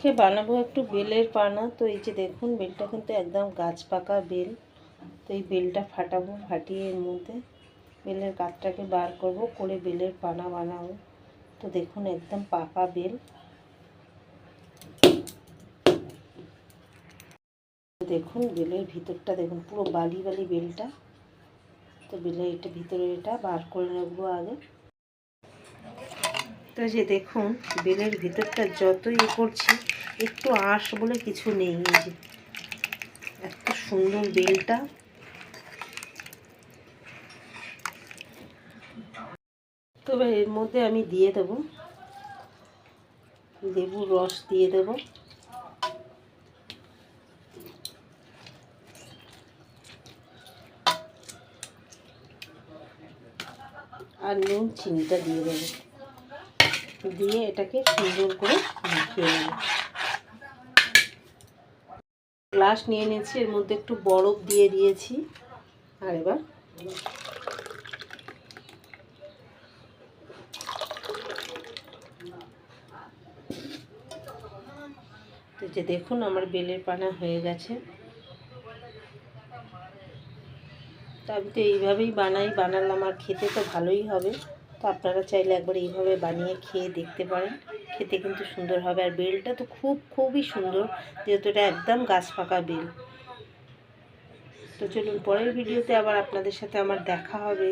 আজকে বানাবো একটু বেলের পানা। তো এই যে দেখুন, বেলটা কিন্তু একদম গাছ পাকা বেল। তো এই বেলটা ফাটাবো ফাটিয়ে এর মধ্যে। বেলের কাঠটাকে বার করব, করে বেলের পানা বানাবো। তো দেখুন, একদম পাকা বেল। দেখুন, বেলের ভিতরটা দেখুন, পুরো বালি বালি বেলটা। তো বেলের এটা ভিতরে এটা বার করে নেব আগে। তো যে দেখুন, বেলের ভিতরটা যতই করছি, একটু আঁশ বলে কিছু নেই যে। এত সুন্দর বেলটা। তবে এর মধ্যে আমি দিয়ে দেবো। লেবুর রস দিয়ে দেবো। আর নুন, চিনিটা দিয়ে দেবো। দিয়ে এটাকে সুন্দর করে মাখিয়ে নেব। গ্লাস নিয়ে নিয়েছি, এর মধ্যে একটু বরফ দিয়ে দিয়েছি। আর এবার যে দেখুন, আমার বেলের পানা হয়ে গেছে। তো আমি তো এইভাবেই বানাই, বানালাম, আর খেতে তো ভালোই হবে। তো আপনারা চাইলে একবার এইভাবে বানিয়ে খেয়ে দেখতে পারেন। খেতে কিন্তু সুন্দর হবে। আর বেলটা তো খুব, খুবই সুন্দর, যেহেতু এটা একদম গাছ পাকা বেল। তো চলুন পরের ভিডিওতে আবার আপনাদের সাথে আমার দেখা হবে।